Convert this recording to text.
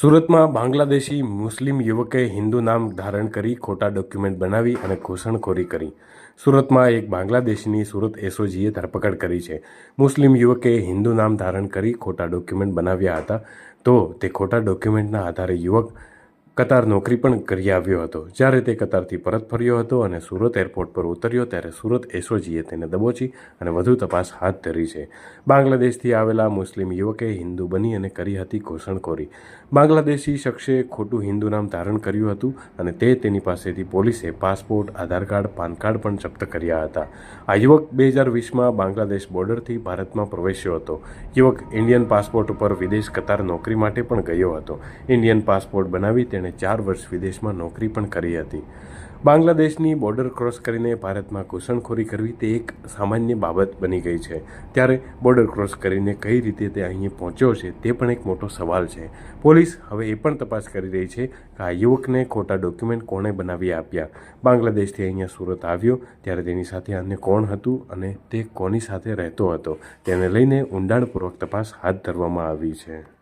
સુરતમાં બાંગ્લાદેશી મુસ્લિમ યુવકે હિન્દુ નામ ધારણ કરી ખોટા ડોક્યુમેન્ટ બનાવી અને ઘૂસણખોરી કરી. સુરતમાં એક બાંગ્લાદેશની સુરત એસઓજીએ ધરપકડ કરી છે. મુસ્લિમ યુવકે હિન્દુ નામ ધારણ કરી ખોટા ડોક્યુમેન્ટ બનાવ્યા હતા. તો તે ખોટા ડોક્યુમેન્ટના આધારે યુવક કતાર નોકરી પણ કરી આવ્યો હતો. જ્યારે તે કતારથી પરત ફર્યો હતો અને સુરત એરપોર્ટ પર ઉતર્યો, ત્યારે સુરત એસઓજીએ તેને દબોચી અને વધુ તપાસ હાથ ધરી છે. બાંગ્લાદેશથી આવેલા મુસ્લિમ યુવકે હિન્દુ બની અને કરી હતી ઘોષણખોરી. બાંગ્લાદેશી શખ્સે ખોટું હિન્દુ નામ ધારણ કર્યું હતું અને તે તેની પાસેથી પોલીસે passport, Aadhaar card, PAN card પણ જપ્ત કર્યા હતા. આ યુવક બે હજાર વીસમાં બાંગ્લાદેશ બોર્ડરથી ભારતમાં પ્રવેશ્યો હતો. યુવક ઇન્ડિયન પાસપોર્ટ ઉપર વિદેશ કતાર નોકરી માટે પણ ગયો હતો. ઇન્ડિયન પાસપોર્ટ બનાવી તેણે ચાર વર્ષ વિદેશમાં નોકરી પણ કરી હતી. બાંગ્લાદેશની બોર્ડર ક્રોસ કરીને ભારતમાં ઘૂસણખોરી કરવી તે એક સામાન્ય બાબત બની ગઈ છે. ત્યારે બોર્ડર ક્રોસ કરીને કઈ રીતે તે અહીં પહોંચ્યો છે તે પણ એક મોટો સવાલ છે. પોલીસ હવે એ પણ તપાસ કરી રહી છે કે આ યુવકને ખોટા ડોક્યુમેન્ટ કોણે બનાવી આપ્યા? બાંગ્લાદેશથી અહીંયા સુરત આવ્યો ત્યારે તેની સાથે અન્ય કોણ હતું અને તે કોની સાથે રહેતો હતો? તેને લઈને ઊંડાણપૂર્વક તપાસ હાથ ધરવામાં આવી છે.